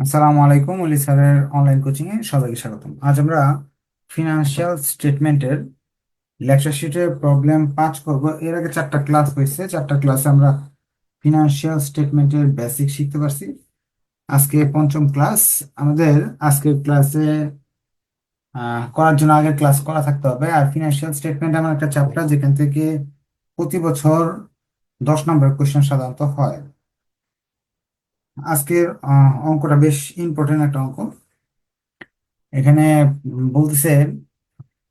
আসসালামু আলাইকুম অলি স্যারের অনলাইন কোচিং এ সবাইকে স্বাগতম। আজ আমরা ফিনান্সিয়াল স্টেটমেন্টের লেকচার শিটের প্রবলেম পাঁচ করব। এর আগে চারটা ক্লাস হয়েছে। চারটা ক্লাসে আমরা ফিনান্সিয়াল স্টেটমেন্টের বেসিক শিখতে পারছি। আজকে পঞ্চম ক্লাস আমাদের আজকের ক্লাসে করার জন্য আগের ক্লাস করা থাকতে হবে। আর ফিনান্সিয়াল স্টেটমেন্ট এমন একটা চ্যাপ্টার যেখান থেকে প্রতি বছর দশ নম্বর কোয়েশ্চেন সাধারণত হয়। আজকের অঙ্কটা বেশ ইম্পর্টেন্ট একটা অঙ্ক। এখানে বলতেছে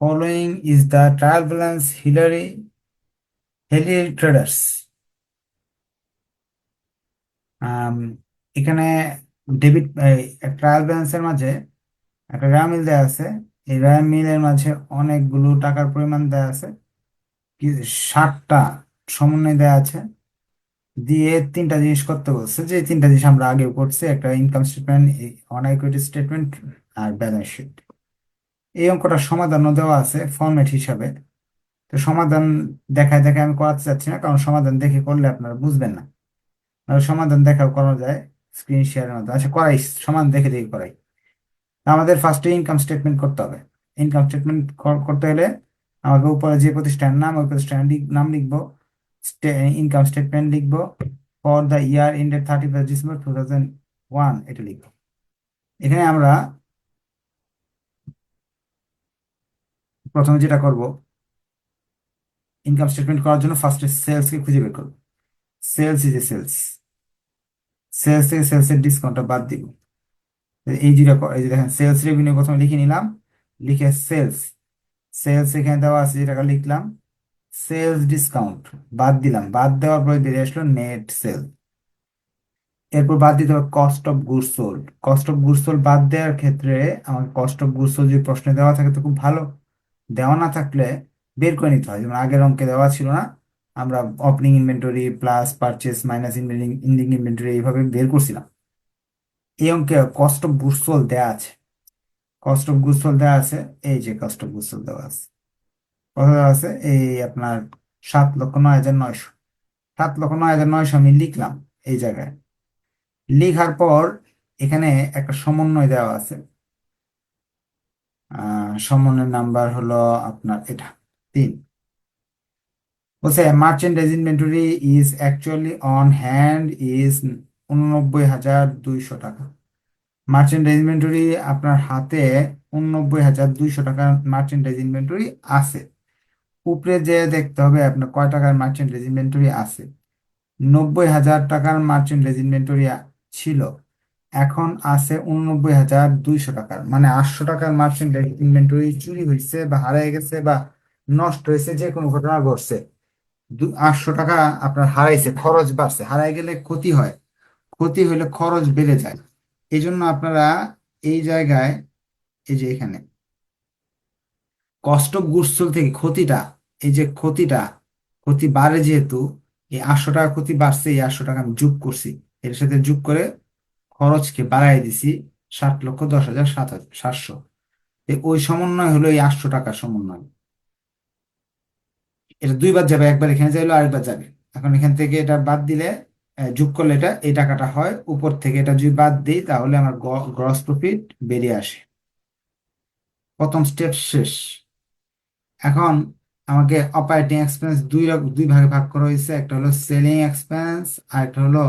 following is the trial balance Hillary Haley traders এখানে ডেবিট ট্রায়াল ব্যালেন্সের মাঝে একটা রেয়া মিল দেওয়া আছে। এই রেয়া মিলের মাঝে অনেকগুলো টাকার পরিমাণ দেওয়া আছে। ষাটটা সমন্বয় দেওয়া আছে। দিয়ে তিনটা জিনিস করতে বলছে যে, তিনটা জিনিস আমরা আগেও করছি। একটা income statement on equity statement R balance sheet এই অঙ্কটার সমাধানও দেওয়া আছে ফরম্যাট হিসাবে। তো সমাধান দেখায় দেখায় আমি করাতে চাচ্ছি না, কারণ সমাধান দেখে করলে আপনারা বুঝবেন না। সমাধান দেখাও করা যায় স্ক্রিন শেয়ারের মাধ্যমে আচ্ছা করাই, সমাধান দেখে দেখে করাই। আমাদের ফার্স্টে ইনকাম স্টেটমেন্ট করতে হবে। ইনকাম স্টেটমেন্ট করতে হলে আমাকে উপরে যে প্রতিষ্ঠানের নাম, ওই প্রতিষ্ঠানের নাম লিখব। ইনকাম স্টেটমেন্ট লিখব for the year ended thirty first December two thousand one এটা লিখব। এখানে আমরা প্রথমে যেটা করব ইনকাম স্টেটমেন্ট করার জন্য ফার্স্টে সেলস কে খুঁজে বের করব। Sales is a sales sales থেকে সেলস এর ডিসকাউন্টটা বাদ দিব। এই যেটা এই যে দেখেন সেলস রেভিনিউ প্রথমে লিখে নিলাম, লিখে সেলস সেলস এখানে দেওয়া আছে যেটা লিখলাম সেলস ডিসকাউন্ট বাদ দিলাম। বাদ দেওয়ার পরে বেরিয়ে আসলো নেট সেল এরপর বাদ দিতে হবে cost of goods sold cost of goods sold বাদ দেওয়ার ক্ষেত্রে আমাকে কস্ট অফ গুডস সোল্ড যদি প্রশ্নে দেওয়া থাকে তো খুব ভালো। দেওয়া না থাকলে বের করে নিতে হয়। যেমন আগের অঙ্কে দেওয়া ছিল না, আমরা opening inventory plus purchase minus ending inventory এইভাবে বের করছিলাম। এই অঙ্কে কস্ট অফ গুডস সোল্ড দেওয়া আছে। কস্ট অফ গুডস সোল্ড দেওয়া আছে। এই যে কস্ট অফ গুডস সোল্ড দেওয়া আছে। দেওয়া আছে এই আপনার সাত লক্ষ নয় হাজার নয়শো। সাত লক্ষ নয় হাজার নয়শো আমি লিখলাম এই জায়গায়। লিখার পর এখানে একটা সমন্বয় দেওয়া আছে। সমন্বয় নাম্বার হলো আপনার এটা, তিন। বলছে merchandise inventory is actually on hand is উননব্বই হাজার দুইশো টাকা। মার্চেন্টাইজ ইনভেন্টরি আপনার হাতে উননব্বই হাজার দুইশো টাকার মার্চেন্টাইজ ইনভেন্টরি আছে। উপরে যে দেখতে হবে, আপনার কয় টাকার মার্চেন্ট ইনভেন্টরি আছে? নব্বই হাজার টাকার মার্চেন্ট ইনভেন্টরি ছিল, এখন আছে উননব্বই হাজার দুইশো টাকার। মানে আটশো টাকার মার্চেন্ট ইনভেন্টরি চুরি হয়েছে বা হারিয়ে গেছে বা নষ্ট হয়েছে যে কোনো ঘটনা ঘটছে। আটশো টাকা আপনার হারাইছে, খরচ বাড়ছে। হারাই গেলে ক্ষতি হয়। ক্ষতি হলে খরচ বেড়ে যায়। এই জন্য আপনারা এই জায়গায়, এই যে এখানে কষ্ট গুডস থেকে ক্ষতিটা এই যে ক্ষতিটা, ক্ষতি বাড়ে যেহেতু, এই আটশো টাকা ক্ষতি বাড়ছে, এই আটশো টাকা আমি যোগ করছি। এর সাথে যোগ করে খরচকে বাড়াই দিছি ষাট লক্ষ দশ হাজার সাত সাতশো। ওই সমন্বয় হলো এই আটশো টাকার সমন্বয়। এটা দুইবার যাবে, একবার এখানে যাইলো, আরেকবার যাবে। এখন এখান থেকে এটা বাদ দিলে যোগ করলে এটা, এই টাকাটা হয়। উপর থেকে এটা যদি বাদ দিই, তাহলে আমার গ্রস প্রফিট বেরিয়ে আসে। প্রথম স্টেপ শেষ। এখন আমাকে অপারেটিং এক্সপেন্স দুই দুই ভাগে ভাগ করা হয়েছে। একটা হলো সেলিং এক্সপেন্স আর একটা হলো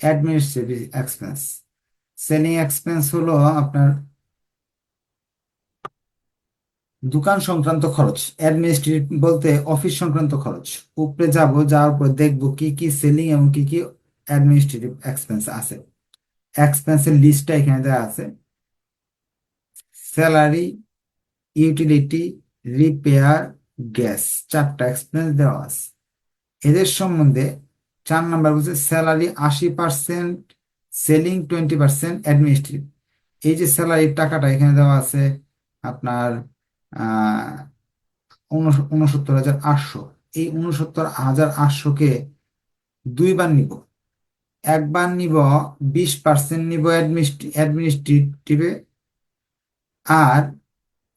অ্যাডমিনিস্ট্রেটিভ এক্সপেন্স সেলিং এক্সপেন্স হলো আপনার দোকান সংক্রান্ত খরচ অ্যাডমিনিস্ট্রেটিভ বলতে অফিস সংক্রান্ত খরচ। উপরে যাব, যাওয়ার পর দেখব কি কি সেলিং এবং কি কি অ্যাডমিনিস্ট্রেটিভ এক্সপেন্স আছে। এক্সপেন্সের লিস্টটা এখানে দেওয়া আছে। স্যালারি ইউটিলিটি রিপেয়ার গ্যাস, চারটা এক্সপিরিয়েন্স দেওয়া আছে। এদের সম্বন্ধে চার নাম্বার বলছে, স্যালারি আশি percent, selling twenty percent, administrative. এই যে স্যালারির টাকাটা এখানে দেওয়া আছে আপনার উনসত্তর হাজার আটশো। এই উনসত্তর হাজার আটশোকে দুইবার নিব। একবার নিব, বিশ পার্সেন্ট নিব অ্যাডমিনিস্ট্রেটিভে। আর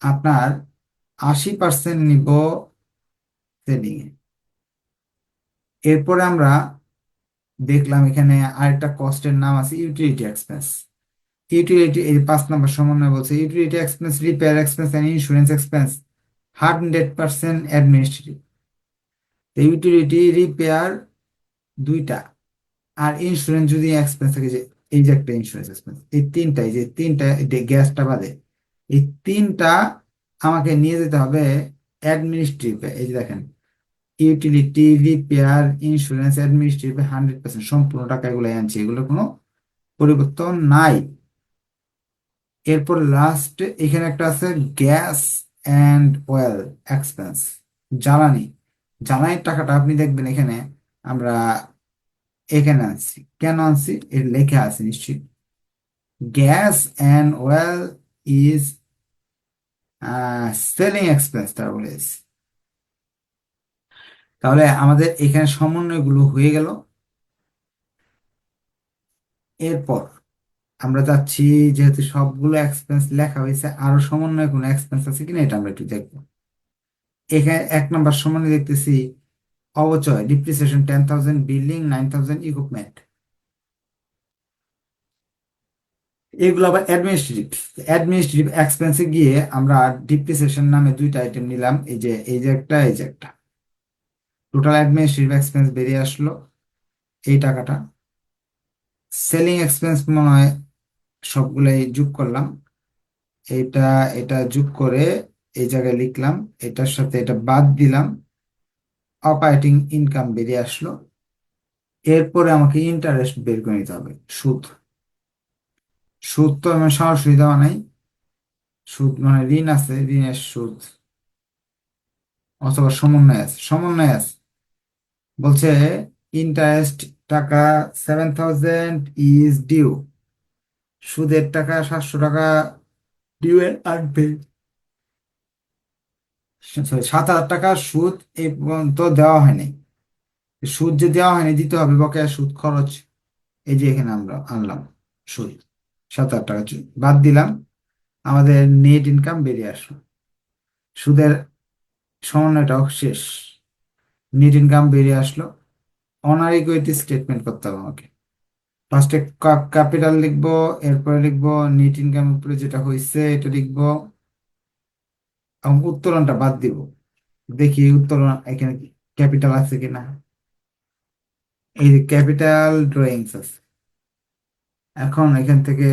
আপনার আশি পার্সেন্ট নিব সেলিং এরপরে আমরা দেখলাম এখানে আরেকটা কস্টের নাম আছে ইউটিলিটি এক্সপেন্স ইউটিলিটি এই পাঁচ নাম্বার সমন্বয় বলছে utility expense repair expense and insurance expense hundred percent administrative utility repair দুইটা আর ইন্স্যুরেন্স যদি এক্সপেন্স থাকে যে, এই যে একটা ইন্স্যুরেন্স এক্সপেন্স এই তিনটা, এই যে তিনটা গ্যাসটা বাদে, এই তিনটা আমাকে নিয়ে যেতে হবে অ্যাডমিনিস্ট্রেটিভ এই যে দেখেন utility repair insurance administrative hundred percent সম্পূর্ণ টাকা এগুলো আনছি, এগুলো কোনো পরিবর্তন নাই। এরপর লাস্ট এখানে একটা আছে গ্যাস অ্যান্ড অয়েল এক্সপেন্স জ্বালানি। জ্বালানির টাকাটা আপনি দেখবেন এখানে আমরা এখানে আনছি। কেন আনছি? এর লেখা আছে নিশ্চয়ই gas and oil is selling expense বলেছে তাহলে আমাদের এখানে সমন্বয়গুলো হয়ে গেল। এরপর আমরা যাচ্ছি যেহেতু সবগুলো এক্সপেন্স লেখা হয়েছে, আরও সমন্বয় কোনো এক্সপেন্স আছে কিনা এটা আমরা একটু দেখব। এখানে এক নম্বর সমন্বয় দেখতেছি, অবচয় depreciation ten thousand building nine thousand equipment এগুলো আবার অ্যাডমিনিস্ট্রেটিভ অ্যাডমিনিস্ট্রেটিভ এক্সপেন্সে গিয়ে আমরা ডিপ্রিসিয়েশন নামে দুইটা আইটেম নিলাম। এই যে এই যে একটা, এই যে একটা। টোটাল অ্যাডমিনিস্ট্রেটিভ এক্সপেন্স বেরিয়ে আসলো এই টাকাটা। সেলিং এক্সপেন্স মনে হয় সবগুলাই যোগ করলাম। এটা এটা যোগ করে এই জায়গায় লিখলাম। এটার সাথে এটা বাদ দিলাম। অপারেটিং ইনকাম বেরিয়ে আসলো। এরপরে আমাকে ইন্টারেস্ট বের করে নিতে হবে, সুদ। সুদ তো আমার সরাসরি দেওয়া নাই। সুদ মানে ঋণ আছে, ঋণের সুদ। অথবা সমন্বয় আছে সমন্বয় আছে। বলছে ইন্টারেস্ট টাকা সেভেন থাউজেন্ড ইজ ডিউ সুদের টাকা সাতশো টাকা ডিউ আনপেড সাত হাজার টাকা সুদ এই পর্যন্ত দেওয়া হয়নি। সুদ যে দেওয়া হয়নি, দিতে হবে, বকেয়া সুদ খরচ। এই যে এখানে আমরা আনলাম সুদ সাত হাজার টাকা বাদ দিলাম। আমাদের নেট ইনকাম বেরিয়ে আসলো। সুদের সমন্বয়টাও শেষ। নেট ইনকাম বেরিয়ে আসলো। অনার ইকুইটি স্টেটমেন্ট করতে হবে আমাকে। ফার্স্টে ক্যাপিটাল লিখব, এরপরে লিখব নেট ইনকাম উপরে যেটা হয়েছে এটা লিখব। এবং উত্তোলনটা বাদ দিব। দেখি উত্তোলন এখানে ক্যাপিটাল আছে কিনা। এই যে ক্যাপিটাল ড্রয়িংস আছে। এখন এখান থেকে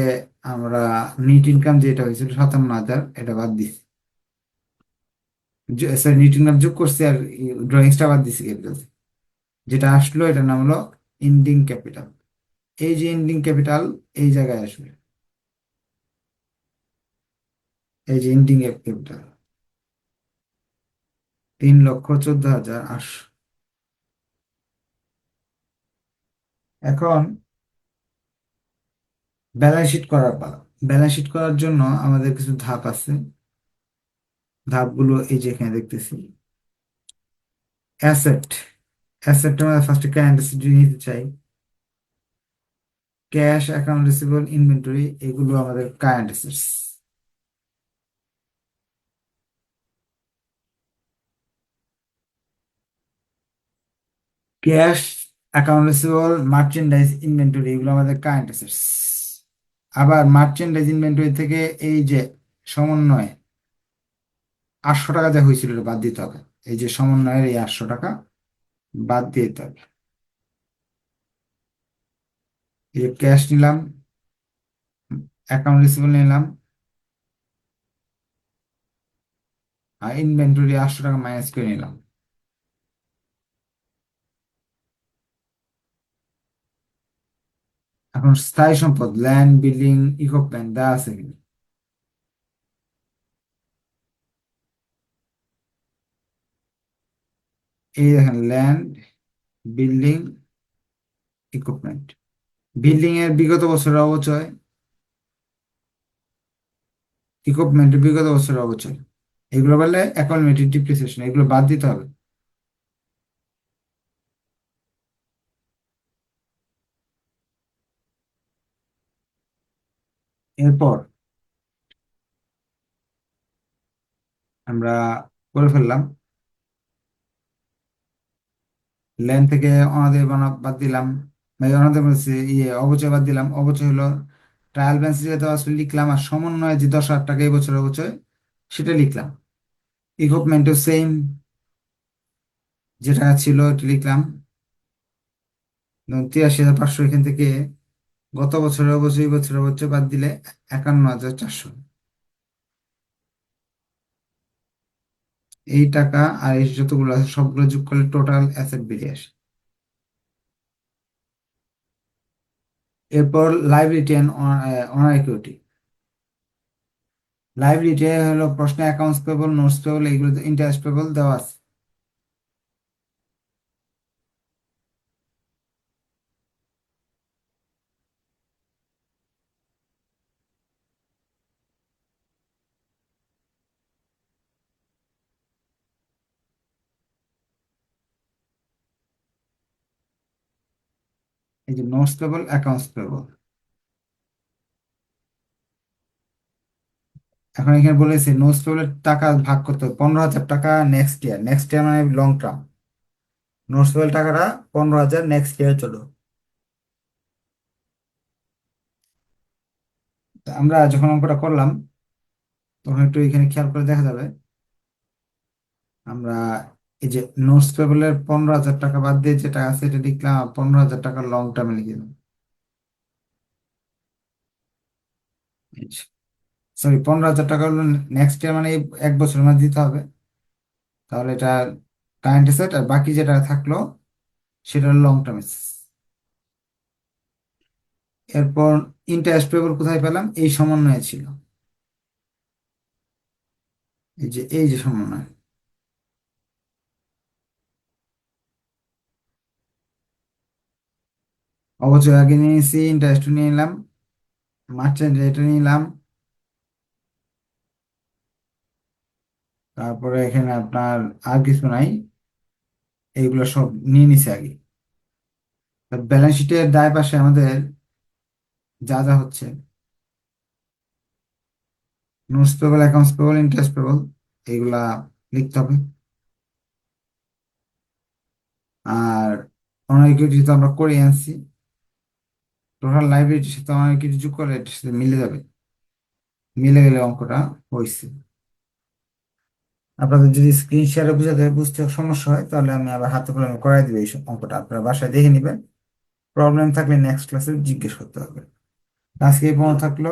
আমরা নিট ইনকাম যেটা হয়েছিল সাতান্ন হাজার, এটা বাদ দিছি। সরি নিট ইনকাম যোগ করছি আর ড্রয়িংসটা বাদ দিছি ক্যাপিটাল যেটা আসলো এটার নাম হলো ইন্ডিং ক্যাপিটাল এই যে ইন্ডিং ক্যাপিটাল এই জায়গায় আসবে। এই যে ইন্ডিং ক্যাপিটাল তিন লক্ষ চোদ্দ হাজার আটশো। এখন ব্যালেন্স শিট করার পালা ব্যালেন্স শিট করার জন্য আমাদের কিছু ধাপ আছে। ধাপগুলো এই যে এখানে দেখতেছি। অ্যাসেট অ্যাসেটের মধ্যে ফার্স্টে কারেন্ট অ্যাসেট নিতে চাই। ক্যাশ অ্যাকাউন্ট রিসিভেবল ইনভেন্টরি এগুলো আমাদের current assets cash account receivable merchandise inventory এগুলো আমাদের কারেন্ট অ্যাসেটস আবার মার্চেন্ডাইজ ইনভেন্টরি থেকে এই যে সমন্বয় আটশো টাকা যা হয়েছিল বাদ দিতে হবে। এই যে সমন্বয়ের এই আটশো টাকা বাদ দিতে হবে। এই যে ক্যাশ নিলাম অ্যাকাউন্ট রিসিভেবল নিলাম, আর ইনভেন্টরি আটশো টাকা মাইনাস করে নিলাম। এখন স্থায়ী সম্পদ ল্যান্ড বিল্ডিং ইকুইপমেন্ট দেওয়া আছে কিনা এই দেখেন ল্যান্ড বিল্ডিং ইকুইপমেন্ট বিল্ডিং এর বিগত বছরের অবচয়। ইকুইপমেন্টের বিগত বছরের অবচয়। এগুলো বলে অ্যাকাউন্ট ডিপ্রিসিয়েশন এগুলো বাদ দিতে হবে। এরপর আমরা করে ফেললাম। ল্যান্ড থেকে অনাদায়ী বানা বাদ দিলাম। মানে অনাদায়ী ইয়ে অবচয় বাদ দিলাম। অবচয় হলো ট্রায়াল ব্যালেন্স যেটা ছিল লিখলাম আর সমন্বয়ে যে দশ হাজার টাকা এই বছর বছর সেটা লিখলাম। ইকুইপমেন্টও সেম যেটা ছিল এটা লিখলাম। তিরাশি হাজার পাঁচশো এখান থেকে গত বছরের অবশ্যই এই বছরের বছর বাদ দিলে একান্ন হাজার চারশো। এই টাকা আর এই যতগুলো আছে, সবগুলো যোগ করলে টোটাল অ্যাসেট বেরিয়ে আসে। এরপর liability and owner equity liability হলো প্রশ্নে অ্যাকাউন্টস পেবল নোটস পেবল এইগুলো ইন্টারেস্ট পেবল দেওয়া আছে। এই যে নোটস পেবল অ্যাকাউন্টস পেবল এখন এখানে বলেছে নোটস পেবলের টাকা ভাগ করতে হবে, পনেরো হাজার টাকা নেক্সট ইয়ার নেক্সট ইয়ার মানে লং টার্ম নোটস পেবল টাকাটা পনেরো হাজার নেক্সট ইয়ার চলো আমরা যখন অঙ্কটা করলাম, তখন একটু এখানে খেয়াল করে দেখা যাবে। আমরা এই যে নোটস পেবলের পনেরো হাজার টাকা বাদ দিয়ে যেটা আছে এটা লিখলাম পনেরো হাজার টাকা লং টার্মে লিখে দিলাম সরি পনেরো হাজার টাকা হলো নেক্সট ইয়ার মানে এক বছরের মধ্যে দিতে হবে। তাহলে এটা কারেন্ট অ্যাসেট আর বাকি যেটা থাকল, সেটা লং টার্ম এরপর ইন্টারেস্ট পেবল কোথায় পেলাম? এই সমন্বয়ে ছিল। এই যে এই যে সমন্বয়। অবশ্যই আগে নিয়েছি ইন্টারেস্ট নিয়ে নিলাম মার্চেন্ট রেট নিলাম। তারপরে এখানে আপনার আর কিছু নাই এইগুলো সব নিয়ে নিছে আগে। ব্যালেন্স শিটের দায় পাশে আমাদের যা যা হচ্ছে। Notes payable accounts payable interest payable এইগুলা লিখতে হবে। আর অনেক কিছু আমরা করে আনছি। টোটাল লাইব্রেরিটির সাথে অনেক কিছু যোগ করে এটার সাথে মিলে যাবে। মিলে গেলে অঙ্কটা হয়েছে আপনাদের যদি স্ক্রিন শেয়ারে বুঝাতে বুঝতে সমস্যা হয় তাহলে আমি আবার হাতে কলমে করাই দিবে এই অঙ্কটা। আপনারা বাসায় দেখে নেবেন। প্রবলেম থাকলে নেক্সট ক্লাসে জিজ্ঞেস করতে হবে। আজকে এই পর্যন্ত থাকল।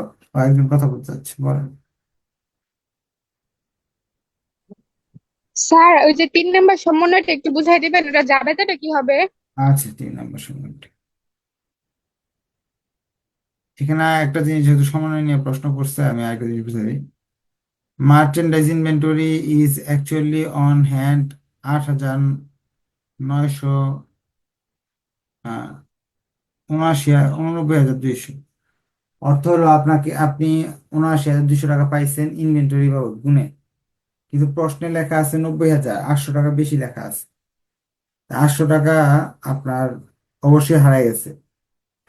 একদিন কথা বলতে চাচ্ছি বলেন। স্যার ওই যে তিন নাম্বার সমন্বয়টা একটু বুঝাই দিবেন ওটা যাবে তো কি হবে? আচ্ছা তিন নম্বর সমন্বয় এখানে একটা জিনিস যেহেতু সমন্বয় নিয়ে প্রশ্ন করছে, আমি আরেকটা জিনিস দিই merchandise inventory is actually on hand আট হাজার নয়শো উনআশি উননব্বই হাজার দুইশো। অর্থ হলো আপনাকে, আপনি উনআশি হাজার দুইশো টাকা পাইছেন ইনভেন্টরি বাবদ গুনে কিন্তু প্রশ্নে লেখা আছে নব্বই হাজার, আটশো টাকা বেশি লেখা আছে। আটশো টাকা আপনার অবশ্যই হারাই গেছে।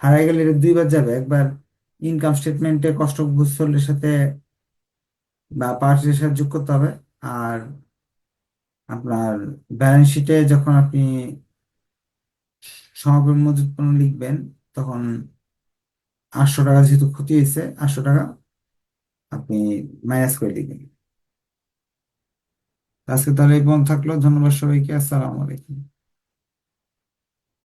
হারাই গেলে দুইবার যাবে। একবার ইনকাম স্টেটমেন্টে কষ্ট গুচ্ছলের সাথে বা পার্সের সাথে যোগ করতে হবে। আর আপনার ব্যালেন্স শিটে যখন আপনি সমগ্র মজুত পণ্য লিখবেন, তখন আটশো টাকা যেহেতু ক্ষতি হয়েছে, আটশো টাকা আপনি মাইনাস করে দিবেন। আজকে তাহলে এই পর্যন্ত থাকল। ধন্যবাদ সবাইকে। আসসালামু আলাইকুম।